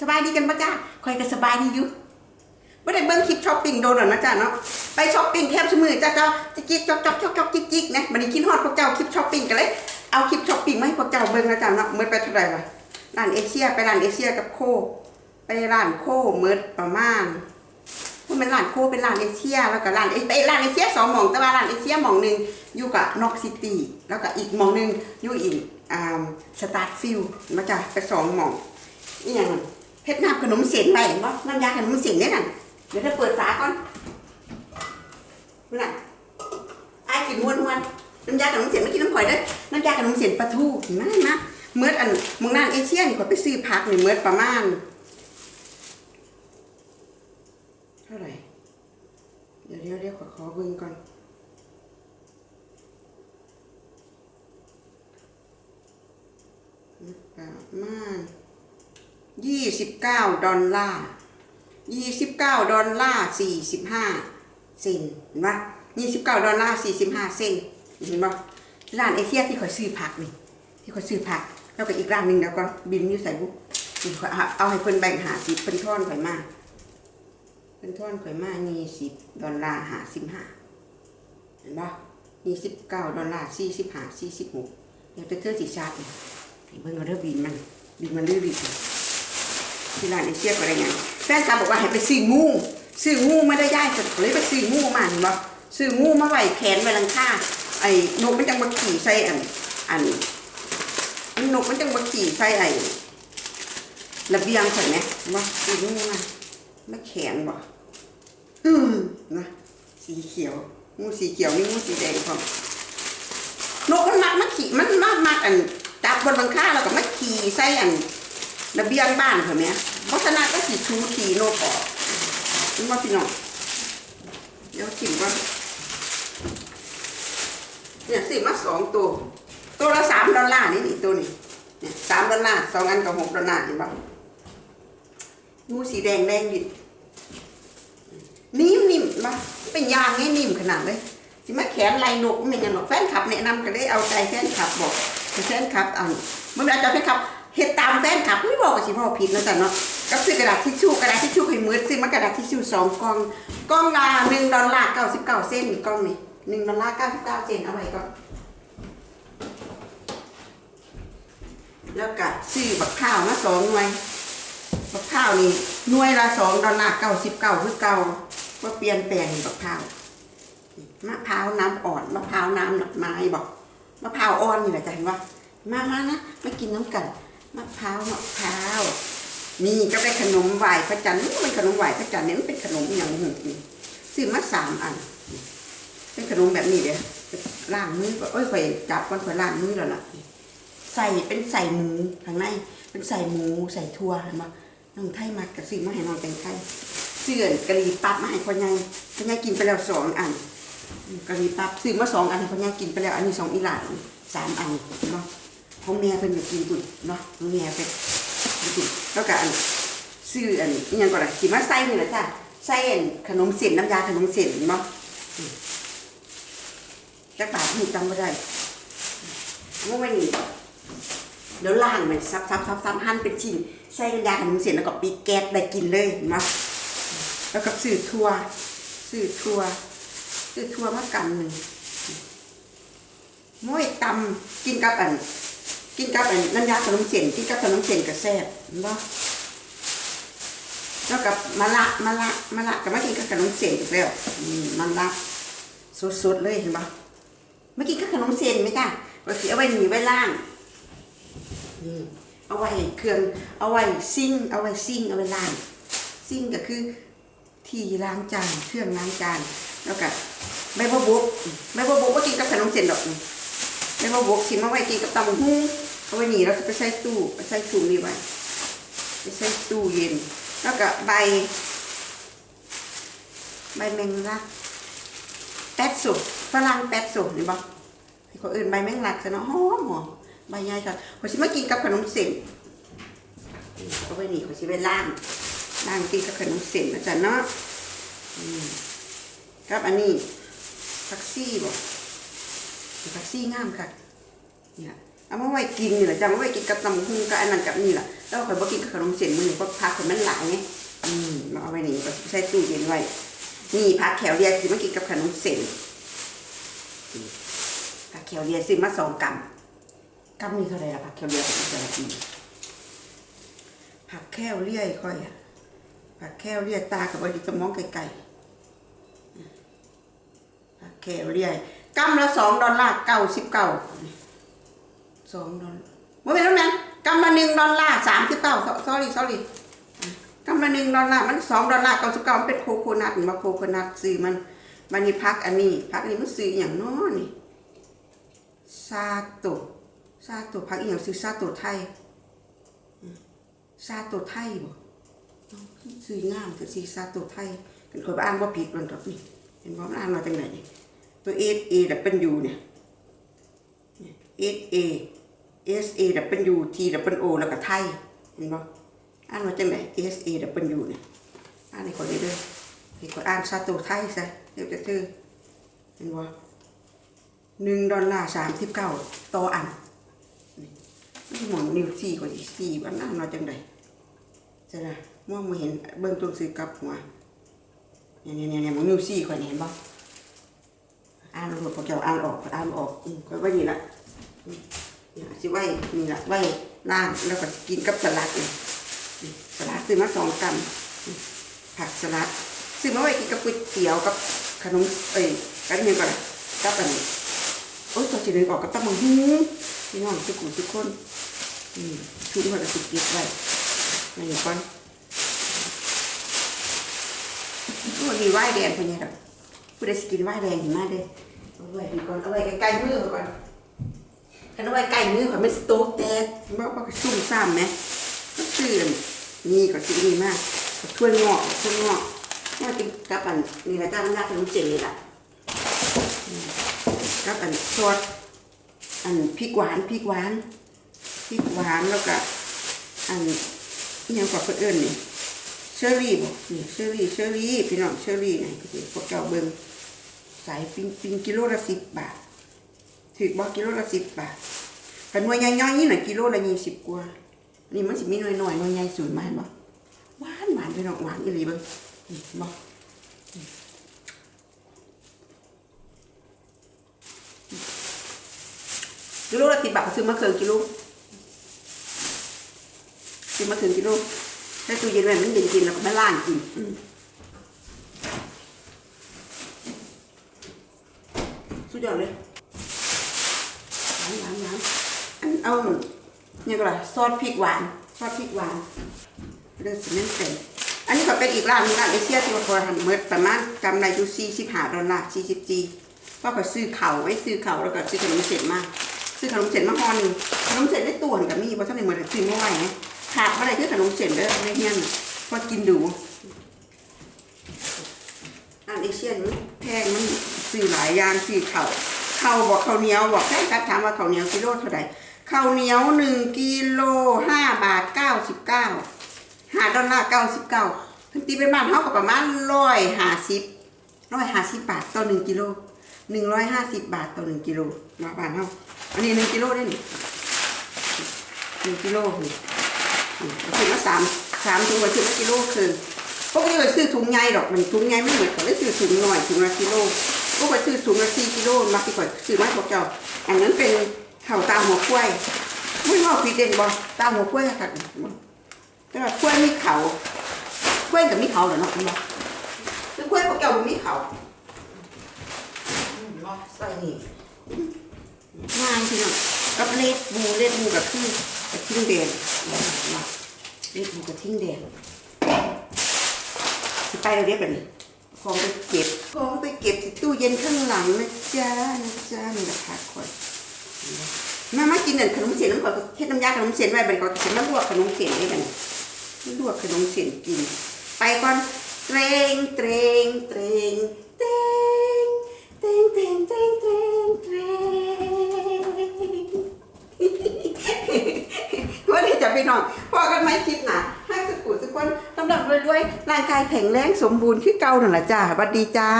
สบายดีกันปะจ้าคอยก็สบายดีอยู่ไม่ได้เบิ้งคลิปช้อปปิ้งโดนหรอกนะจ้าเนาะ ไปช้อปปิ้งแทบชั่วมือจ้าก็จิกจิกจอกจอกจอกจอกจิกจิกนะมันนี้คิดฮอดพวกเจ้าคลิปช้อปปิ้งกันเลย เอาคลิปช้อปปิ้งมาให้พวกเจ้าเบิ้งนะจ้าเนาะเมื่อไปเท่าไหร่วะร้านเอเชียไปร้านเอเชียกับโค ไปร้านโคเมื่อประมาณว่าเป็นร้านโคเป็นร้านเอเชีย แล้วก็ร้านเอไปร้านเอเชียสองหม่องแต่ว่าร้านเอเชียหม่องหนึ่งอยู่กับน็อกซิตี้แล้วก็อีกหม่องหนึ่งอยู่อีกอ่าสตาร์ทฟิลมาจ้ะไปสองหม่องนี่ยัง เพชรน้ำขนมเส้นไหนเห็นปะน้ำยาขนมเส้นเนี่ยน่ะเดี๋ยวจะเปิดฝาก่อนนี่น่ะไอ้กินม้วนม้วนๆน้ำยาขนมเส้นไม่กินน้ำข่อยเด้อน้ำยาขนมเส้นปลาทูเห็นไหมนะเมื่ออันมึงนานเอเชียนี่ข่อไปซื้อพักนี่เมื่อประมาณเท่าไหร่เดี๋ยวเดี๋ยวเดี๋ยวขอขอเบิ่งก่อนประมาณ ยี่สิบเก้าดอลลาร์ยี่สิบเก้าดอลลาร์สี่สิบห้าเซนเห็นปะยี่สิบเก้าดอลลาร์สี่สิบห้าเซนเห็นปะร้านเอเชียที่ขอยซื้อผักนี่ที่ขอยซื้อผัก แล้วก็อีกร้านหนึ่งแล้วก็บินอยู่ใส่บุ๊กนี่เอาเอาให้เพิ่นแบ่งหาสิบเพิ่นท่อนข่อยมาเพิ่นท่อนข่อยมายี่สิบดอลลาร์หาสิบห้าเห็นปะยี่สิบเก้าดอลลาร์สี่สิบห้าสี่สิบหกเดี๋ยวจะเจอสีชาตินี่ให้เบิ่งเอาเด้อบินมันบินมันลื่นบิน ที่ร้านเอเชียก็ได้ไงแฟนคลับอกว่าให้ไปซื้องูซื้องูไม่ได้ย่ายสุดเลยไปซื้องูมาเห็นบ่ซื้องูมาไว้แขนไว้หลังคาไอ้นกมันจังมาขี่ใส่อันอันนกมันจังมาขี่ใส่ไอ้ระเบียงใช่ไหมว่าซื้องูมาไม่แขนบ่อืมนะสีเขียวงูสีเขียวนี่งูสีแดงพร้อมนกมันมักมาขี่มันมากมากอันจับบนหลังค่าแล้วก็มาขี่ใส่อันระเบียงบ้านเขาเนี้ย เพราะฉะนั้นก็สีชูทีโนกออกนี่ว่าพี่น้องเดี๋ยวชิมว่าเนี่ยซื้อมาสองตัว ตัวละสามดอลลาร์นี่นี่ตัวนี้เนี่ยสามดอลลาร์สองอันกับหกดอลลาร์เห็นปะงูสีแดงแดงดินิ่มนิ่มมาเป็นยางไงนิ่มขนาดเลยสิมาแขนลายนกไม่ยังหรอกแฟนคลับแนะนำกันเลยเอาใจแฟนคลับบอกแฟนคลับอ่าเมื่อไหร่จะแฟนคลับ เฮ็ดตามแฟนคลับไม่บอกว่าสิพ่อผิดแล้วแต่เนาะก็ซื้อกระดาษทิชชู่กระดาษทิชชู่ให้มือซื้อมากระดาษทิชชู่สองกล่องกล่องละหนึ่งดอลลาร์เก้าสิบเก้าเซนต์กล่องนี่หนึ่งดอลลาร์เก้าสิบเก้าเซนต์เอาไว้ก่อนแล้วก็ซื้อบักข้าวมาสองหน่วยบักข้าวนี่หน่วยละสองดอลลาร์เก้าสิบเก้าคือเก่าว่าเปลี่ยนแปลงบักข้าวมะพร้าวน้ำอ่อนมะพร้าวน้ำดอกไม้บอกมะพร้าวอ่อนนี่แหละจะเห็นว่ามามานะมากินน้ำกัน มะพร้าวมะพร้าวนี่ก็ได้ขนมไหวพระจันทร์นี่มันขนมไหวพระจันทร์เนี่ยมันเป็นขนมอย่างหนึ่งซื้อมาสามอัน เป็นขนมแบบนี้เดี๋ยวล้างมือก่อนเอ้ยข่อยจับก่อนข่อยล้างมือแล้วล่ะใส่เป็นใส่หมูข้างในเป็นใส่หมูใส่ถั่วเห็นไหมน้องไทยมากระซื้อมาให้น้องแตงไทยเสื่อนกะหรี่ปั๊บมาให้พ่อใหญ่พ่อใหญ่กินไปแล้วสองอันกะหรี่ปั๊บซื้อมาสองอันให้พ่อใหญ่กินไปแล้ว อันนี้สองอีหลานสามอันเนาะ ของแม่เพิ่นอยากกินตุ่นเนาะของแม่เป็นตุ่นแล้วก็อันซื้ออันนี้ยังก่อนละสิมาใส่นี่แหละจ้ะใส่อันขนมเส้นน้ำยาขนมเส้นเนาะจักบาทนี่จำไม่ได้เมื่อวันนี้เดี๋ยวล่างมันซับซับซับซับหั่นเป็นชิ้นใส่น้ำยาขนมเส้นแล้วก็ปีแก๊สได้กินเลยเนาะแล้วก็ซื้อทั่วซื้อทั่วซื้อทั่วมากำหนึ่งม้วยตำกินกับอัน กินกับไอันน้ำยาขนมเส้นกินกับขนมเส้นกับแซ่บเห็นบ่แล้วกับมะละมะละมะละกับมากินกับขนมเส้นอีกแล้วอืมมะละสดๆเลยเห็นบ่มากินกับขนมเส้นไหมจ้ะก็สิเอาไว้หนีไว้ล่างนี่เอาไว้เครื่องเอาไว้ซิ่งเอาไว้ซิ่งเอาไว้ล่าง ซิ่งก็คือที่ล้างจานเครื่องล้างจานแล้วก็ใบบัวบกใบบัวบกก็กินกับขนมเส้นดอกนี่แล้วบกสิมาไว้กินกับตำบักหุ้ง เอาไว้นี่แล้วก็ไปใส่ตู้ไปใส่ถุงนี่ไว้ไปใส่ตู้เย็น แล้วก็ใบ ใบแมงลักแป๊ดสุฝรั่งแป๊ดสุนี่บ่ให้คนอื่นใบแมงลักซะเนาะหอมหอมใบใหญ่ก่อนเขาสิมากินกับขนมเส้นเอาไว้นี่เขาสิไปล้างล้างกินกับขนมเส้นนะจ๊ะเนาะอืมกับอันนี้ทักซี่บ่ผักซี่งามค่ะเนี่ย เอามาไว้กินนี่แหละจะมาไว้กินกับตำหุ่งกับอันนั้นกับนี่แหละแล้วข่อยบ่กินกับขนมเส้นมื้อนี้เพราะผักข่อยมันหลายไงอืมมาเอาไว้นี่ก็ใส่ตู้เย็นไว้นี่ผักแขวเรียสิมากินกับขนมเส้นผักแขวเรียซื้อมาสองกำกำนี่เท่าไหร่ละผักแขวเรียของแต่ละปีผักแขวเรียค่อยอะผักแขวเรียตากับบดีจะมองไกลๆผักแขวเรียกำละสองดอลลาร์เก้าสิบเก้า สองดอลลาร์ไม่เป็นแล้วนั้นกำละหนึ่งดอลลาร์สามสิบเก้า sorry sorry กำละหนึ่งดอลลาร์มันสองดอลลาร์เก้าสิบเก้ามันเป็นโคโคนัทมาโคโคนัทซื้อมันมันนี่พักอันนี้พักอันนี้มันซื้ออย่างน้อนี่ซาโตะซาโตะพักอหย่างซื้อซาโตะไทยซาโตะไทยบ่ซื้องามแต่ซื้อซาโตะไทยเป็นคนบ้านว่าผิดมันดอกนี่เห็นบ่มันอ่านมาจากไหนตัวเอสเอดับเป็นอยู่เนี่ยเอสเอ เอสเอดับเป็นยูทีดับเป็นโอแล้วก็ไทยเห็นบ่อ่านมาจังไหน S A W เนี่ยอ่านในคนนี้ด้วยนี่ก็อ่านซาโตไทยซะเดี๋ยวจะเธอเห็นบ่หนึ่งดอลลาร์สามสิบเก้าต่ออันนี่หมอนนิวซี่กว่าอีกสี่วันอ่านมาจังไหนจะนะมองมาเห็นเบิ่งต้นซื้อกลับหัวเนี่ยเนี่ยเนี่ยหมองนิวซี่คนนี้เห็นบ่อ่านรวมพวกเจ้าอ่านออกอ่านออกอืมก็ว่านี่ละ สิไว้นี่ละไว้ล่างแล้วก็กินกับสลัดนี่สลัดซื้อมาสองกำผักสลัดซื้อมาไว้กินกับก๋วยเตี๋ยวกับขนมเอ้ยกันนี่ก่อนกับอันนี้โอ้ยตัวจีนออกกับตำมังหูพี่น้องทุกคนทุกคนอืมชุดมันจะติดเก็บไว้นี่ก่อนโอ้มีไหว้แดงคนนี้ดอกผู้ใดสกินไหว้แดงเห็นมาเด้เอาไว้ดีก่อนเอาไว้ใกล้ๆมือก่อน คันเอาไว้ใกล้มือก่อนมันสโต๊กแตกบ่บ่ก็ซุ่มซ่ามไหมก็ตื่นนี่ก็สิดีมากถ้วยงอกถ้วยงอกน่ากินกับอันนี่แหละจ้ามันน่าขนมเจล่ะกับอันซอสอันพริกหวานพริกหวานพริกหวานแล้วก็อันนี่ยังกว่าเพื่นเอิญนี่เชอรี่บ่นี่เชอรี่เชอรี่พี่น้องเชอรี่นี่ก็คือพวกเจ้าเบิ่งสายปิงปิงกิโลละสิบบาท ถือบ่กิโลละสิบบาทแต่หน่วยย่อยๆนี่น่ะกิโลละยี่สิบกว่านี่มันสิมีหน่อยหน่อยหน่วยใหญ่สูงมากบ่หวานหวานไปหนอกหวานอีหลีเบิ่งบ่กิโลละสิบบาทซื้อมาเคิงกิโลซื้อมาเคิงกิโลใส่ตู้เย็นไว้มันเย็นกินแล้วก็ไมาล้างกินสุดยอดเลยหวานหวานหวานอัน เอานี่ก็ล่ะซอสพริกหวานซอสพริกหวานเลือดสีน้ำเต็มอันนี้ก็เป็นอีกร้านนึงร้านเอเชียที่ว่าพอทำเมื่อประมาณกำไรอยู่สี่สิบห้าดอลลาร์สี่สิบจีก็ก็ซื้อเข่าไว้ซื้อเข่าแล้วก็ซื้อขนมเส้นมาซื้อขนมเส้นมาห่อหนึงขนมเส้นได้ตัวนกับมีเพราะท่านในเหมืองซื้อไม่ไหวไงขาดอะไรคือขนมเส้นเด้อในเฮียนพอกินดูร้านเอเชียนมันแพงมันซื้อหลายอย่างซื้อเข่าวข้าบอกเข้าเหนียวบอกแค่ครับถามว่าเข้าเหนียวกิโลเท่าไหร่ ข้าวเหนียวหนึ่งกิโลห้าบาทเก้าสิบเก้าห้าดอลลาร์เก้าสิบเก้าทั้งตีเป็นบ้านเท่ากับประมาณร้อยห้าสิบร้อยห้าสิบบาทต่อหนึ่งกิโลหนึ่งร้อยห้าสิบบาทต่อหนึ่งกิโลมาบ้านเท่าอันนี้หนึ่งกิโลได้หนิหนึ่งกิโลนี่นี่เอาซื้มาสามสามถุงมาซื้มากิโลคือพวกนี้ไปซื้อถุงใหญ่ดอกมันถุงใหญ่ไม่เหมือนเขาเลยซื้อถุงหน่อยถุงละกิโลพวกไปซื้อถุงละสี่กิโลมาที่ก่อนซื้อมาพวกเจ้าอันนั้นเป็น หัวกล้วยไม่ว่าพี่เด่นบอตามหัวกล้วยค่ะแต่ว่ากล้วยมีเขากล้วยกับมีเขาเหรอเนาะคุณบอกคือกล้วยพวกเก่ามันมีเขาบ่ใส่นี่ง่ายพี่น้องกับเลดบูเลดบูกับที่กับทิ้งแดงมาเลดบูกับทิ้งแดงสิไปเราเรียกแบบนี้ของไปเก็บของไปเก็บที่ตู้เย็นข้างหลังนะจ๊ะนะจ๊ะนี่แหละค่ะคอย มามากินหนึ่งขนมเสียนน้ำก่อนเฮ็ดน้ำยาขนมเสียนไว้เป็นก่อนฉันมาลวกขนมเสียนได้กันลวกขนมเสียนกิน ไปก่อนเตรงเตรงเตรงเตรงเตรงเตรงเตรงเตรงเตรงว่าได้จะไปนอนพอกันไหมคลิปหนาให้สุกุสุกคนลำดับรวยๆร่างกายแข็งแรงสมบูรณ์คือเก่านั่นแหละจ้าสวัสดีจ้า